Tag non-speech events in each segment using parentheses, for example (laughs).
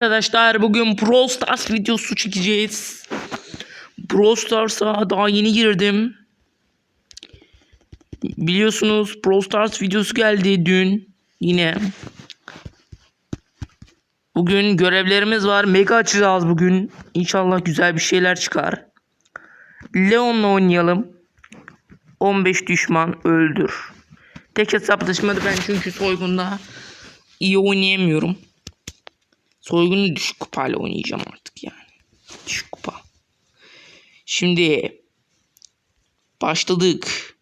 Arkadaşlar bugün Brawl Stars videosu çekeceğiz. Brawl Stars'a daha yeni girdim. Biliyorsunuz Brawl Stars videosu geldi dün yine. Bugün görevlerimiz var. Mega açacağız bugün. İnşallah güzel bir şeyler çıkar. Leon'la oynayalım. 15 düşman öldür. Tek hesaplaşmada ben çünkü soygunda iyi oynayamıyorum. Soygunu düşük kupayla oynayacağım artık yani. Düşük kupa. Şimdi başladık.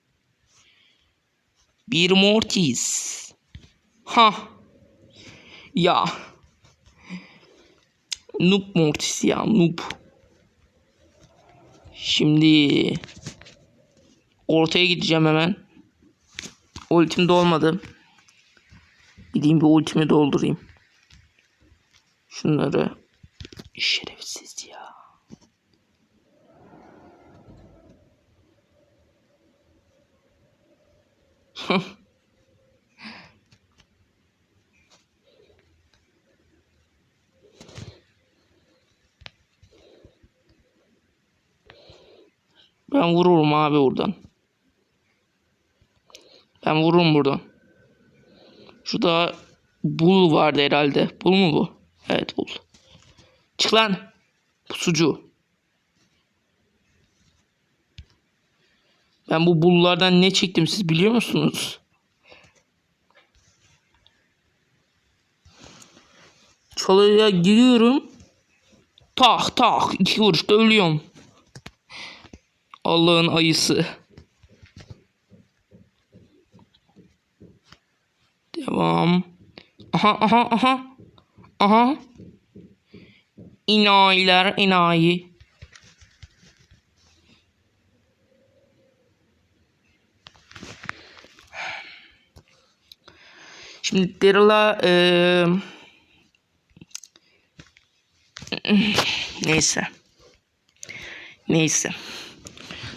Bir Mortis. Ha. Ya. Noob Mortis ya noob. Şimdi ortaya gideceğim hemen. Ultim dolmadı. Gideyim bir ultimi doldurayım. Şunları şerefsiz ya. (laughs) Ben vururum abi buradan. Ben vururum buradan. Şurada bul vardı herhalde. Bul mu bu? Evet bul. Çık lan. Pusucu. Ben bu bullardan ne çektim siz biliyor musunuz? Çalıya giriyorum. Tak tak iki vuruşta ölüyorum. Allah'ın ayısı. Devam. Aha aha aha. Aha. İnayiler inayi. Şimdi Daryl'a eee neyse. Neyse.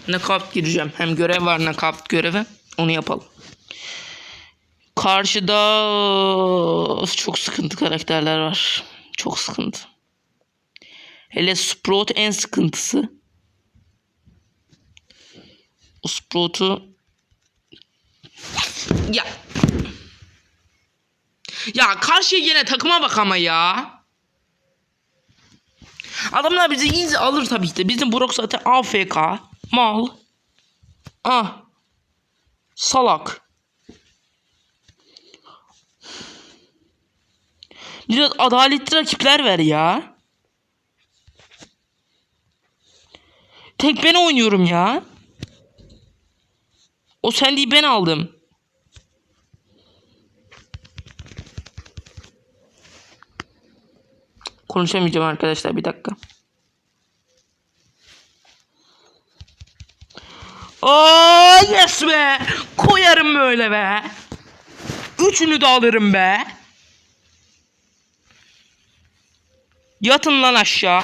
Nakavt gireceğim. Hem görev var nakavt görevi. Onu yapalım. Karşıda çok sıkıntı karakterler var. Çok sıkıntı. Hele Sprout en sıkıntısı. O Sprout'u ya ya karşıya gene takıma bak ama ya. Adamlar bizi easy alır tabii ki. Bizim Brock zaten AFK. Mal. Ah. Salak. Biraz adaletli rakipler ver ya. Tek ben oynuyorum ya. O Sandy'yi ben aldım. Konuşamayacağım arkadaşlar bir dakika. Aa yes be. Koyarım böyle be. Üçünü de alırım be. Yatın lan aşağı.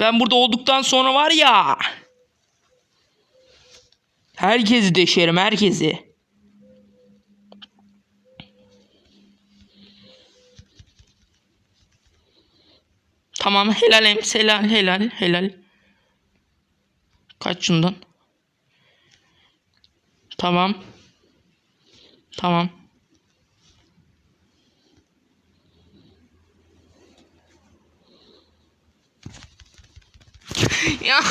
Ben burada olduktan sonra var ya. Herkesi deşerim herkesi. Tamam helal helal helal helal. Kaç şundan. Tamam. Tamam. Ya. (laughs)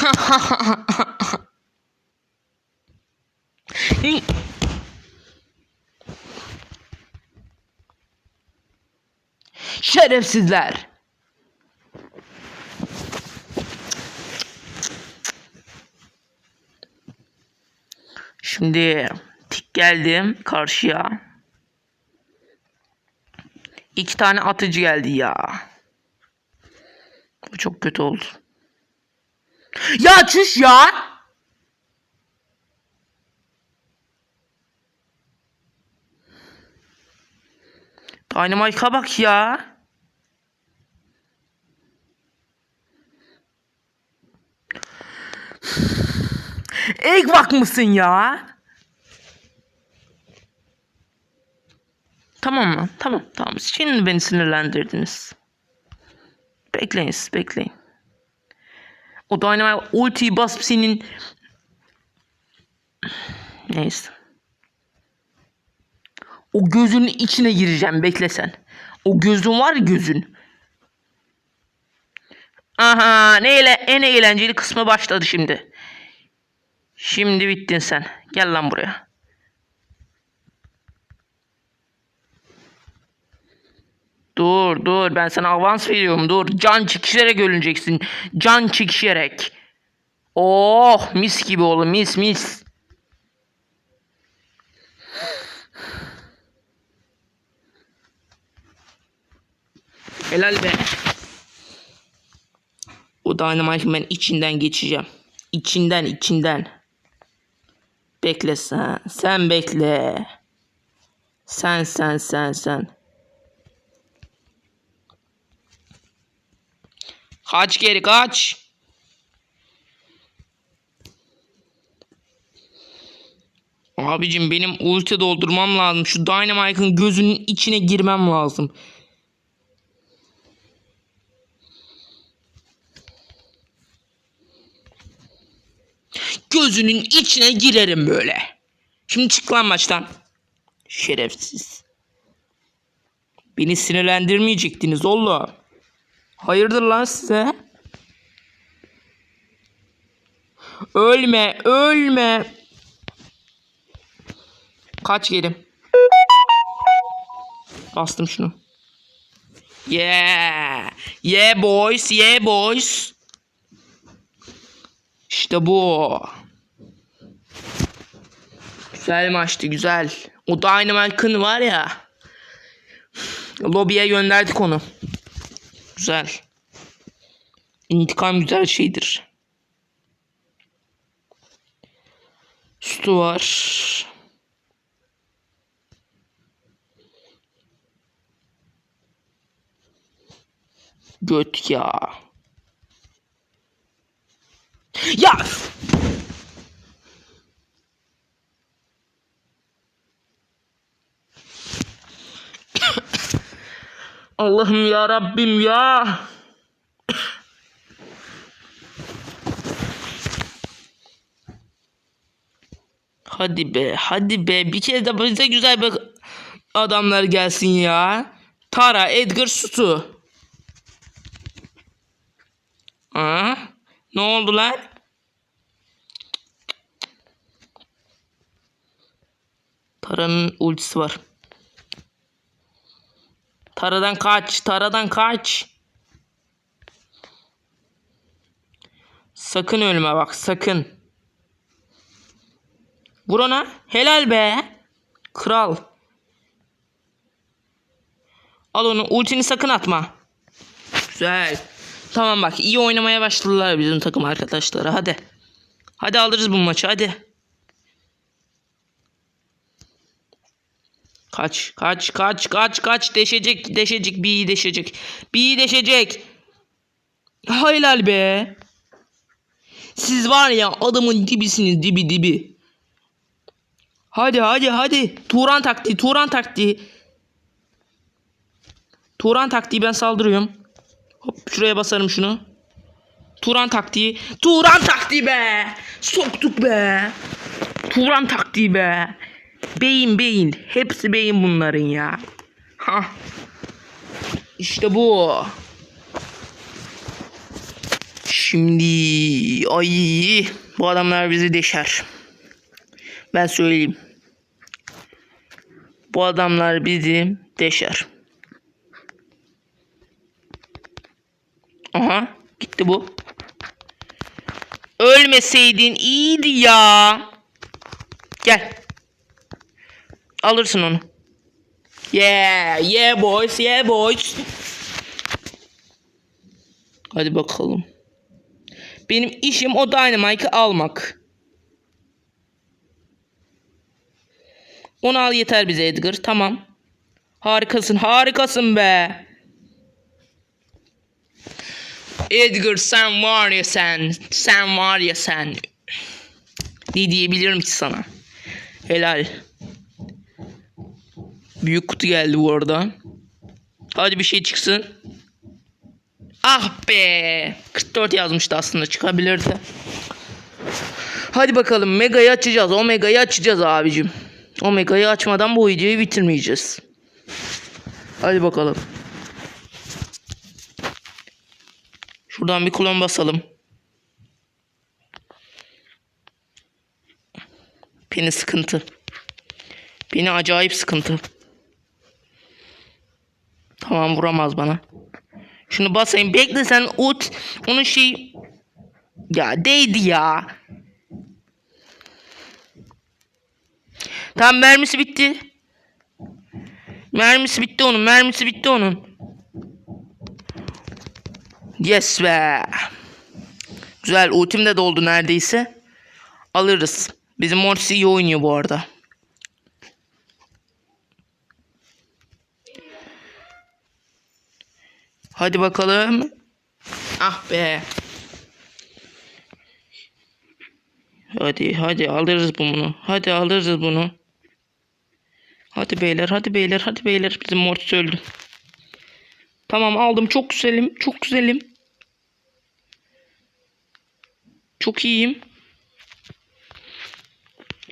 Şerefsizler. Şimdi tik geldim karşıya. İki tane atıcı geldi ya. Bu çok kötü oldu. Ya çüş ya. Dynamite'a bak ya. Egg bak mısın ya? Tamam lan. Tamam. Tamam. Şimdi beni sinirlendirdiniz. Bekleyin siz, bekleyin. O Dynamite ultiyi basıp senin... Neyse. O gözünün içine gireceğim bekle sen. O gözün var gözün. Aha ne eğle en eğlenceli kısmı başladı şimdi. Şimdi bittin sen. Gel lan buraya. Dur dur ben sana avans veriyorum dur. Can çekişerek ölüneceksin. Can çekişerek. Oh mis gibi oğlum mis mis. Helal be. O Dynamite'ın ben içinden geçeceğim. İçinden içinden. Bekle sen. Sen bekle. Sen sen sen sen. Kaç geri kaç. Abicim benim ulti doldurmam lazım. Şu Dynamite'ın gözünün içine girmem lazım. Gözünün içine girerim böyle. Şimdi çık lan maçtan. Şerefsiz. Beni sinirlendirmeyecektiniz oğlum. Hayırdır lan size? Ölme, ölme. Kaç geri. Bastım şunu. Yeah. Yeah boys, yeah boys. İşte bu. Güzel maçtı, güzel. O Dynamite'ın var ya. Lobiye gönderdik onu. Güzel. İntikam güzel şeydir. Sütü var. Göt ya. Ya! Allah'ım ya Rabbim ya. Hadi be, hadi be. Bir kez de bize güzel bir adamlar gelsin ya. Tara, Edgar, Sutu. Aa, ne oldu lan? Tara'nın ultisi var. Tara'dan kaç, Tara'dan kaç. Sakın ölme bak, sakın. Vur ona. Helal be. Kral. Al onu. Ultini sakın atma. Güzel. Tamam bak iyi oynamaya başladılar bizim takım arkadaşları. Hadi. Hadi alırız bu maçı hadi. Kaç kaç kaç kaç kaç deşecek deşecek bir deşecek. Bir deşecek. Helal be. Siz var ya adamın dibisiniz dibi dibi. Hadi hadi hadi. Turan taktiği Turan taktiği. Turan taktiği ben saldırıyorum. Hop şuraya basarım şunu. Turan taktiği. Turan taktiği be. Soktuk be. Turan taktiği be. Beyin beyin. Hepsi beyin bunların ya. Ha. İşte bu. Şimdi ay bu adamlar bizi deşer. Ben söyleyeyim. Bu adamlar bizi deşer. Aha gitti bu. Ölmeseydin iyiydi ya. Gel. Alırsın onu. Yeah, yeah boys, yeah boys. Hadi bakalım. Benim işim o Dynamite'ı almak. Onu al yeter bize Edgar. Tamam. Harikasın, harikasın be. Edgar sen var ya sen. Sen var ya sen. Ne diyebilirim ki sana? Helal. Büyük kutu geldi bu arada. Hadi bir şey çıksın. Ah be. 44 yazmıştı aslında çıkabilirdi. Hadi bakalım Mega'yı açacağız. Omega'yı açacağız abicim. Omega'yı açmadan bu videoyu bitirmeyeceğiz. Hadi bakalım. Şuradan bir klon basalım. Pini sıkıntı. Pini acayip sıkıntı. Tamam vuramaz bana. Şunu basayım. Bekle sen ut. Onun şey... Ya değdi ya. Tamam mermisi bitti. Mermisi bitti onun. Mermisi bitti onun. Yes be. Güzel. Ultim de doldu neredeyse. Alırız. Bizim Mortis iyi oynuyor bu arada. Hadi bakalım. Ah be. Hadi hadi alırız bunu. Hadi alırız bunu. Hadi beyler hadi beyler hadi beyler. Bizim Mortis öldü. Tamam aldım. Çok güzelim. Çok güzelim. Çok iyiyim.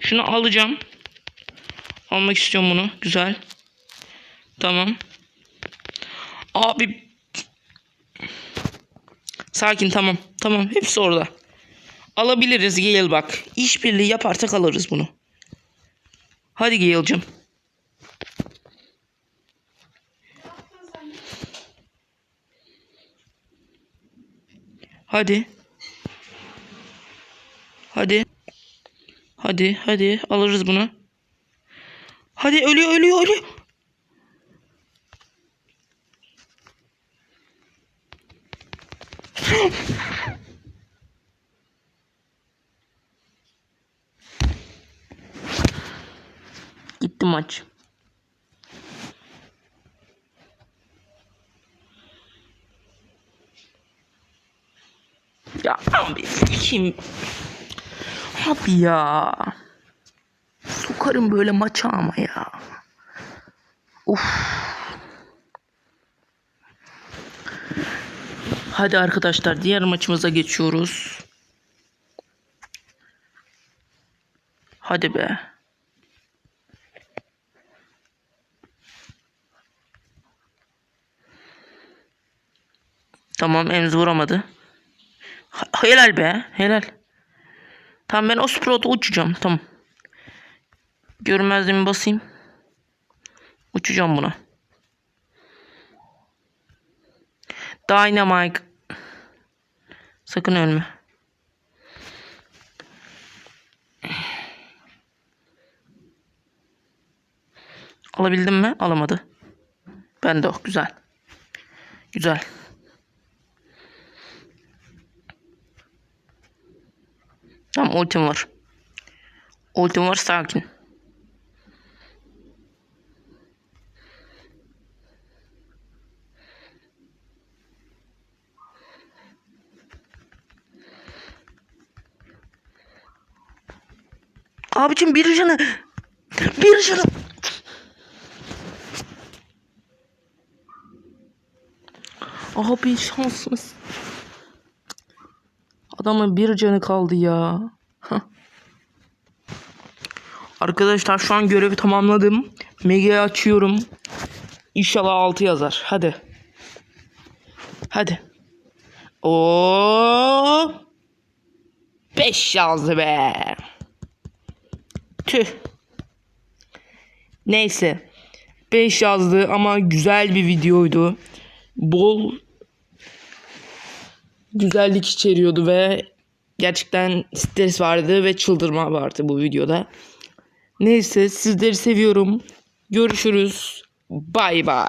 Şunu alacağım. Almak istiyorum bunu. Güzel. Tamam. Abi. Sakin tamam. Tamam. Hepsi orada. Alabiliriz Gale bak. İşbirliği yaparsak alırız bunu. Hadi Gale'cim. Hadi. Hadi. Hadi hadi alırız bunu. Hadi ölüyor ölüyor ölüyor. Gitti maç. Ya abi kim? Abi ya. Sokarım böyle maça ama ya. Uf. Hadi arkadaşlar diğer maçımıza geçiyoruz. Hadi be. Tamam Emz vuramadı. Helal be. Helal. Tamam ben o sprota uçacağım. Tamam. Görmezliğimi basayım. Uçacağım buna. Dynamite. Sakın ölme. Alabildim mi? Alamadı. Ben de o. Güzel. Güzel. Tamam ultim var. Ultim var sakin. Abicim bir canı. Bir canı. Abi şansımız. Adamın bir canı kaldı ya. Arkadaşlar şu an görevi tamamladım. Mega'yı açıyorum. İnşallah 6 yazar. Hadi. Hadi. O 5 yazdı be. Tüh. Neyse. 5 yazdı ama güzel bir videoydu. Bol güzellik içeriyordu ve gerçekten stres vardı ve çıldırma vardı bu videoda. Neyse sizleri seviyorum. Görüşürüz. Bay bay.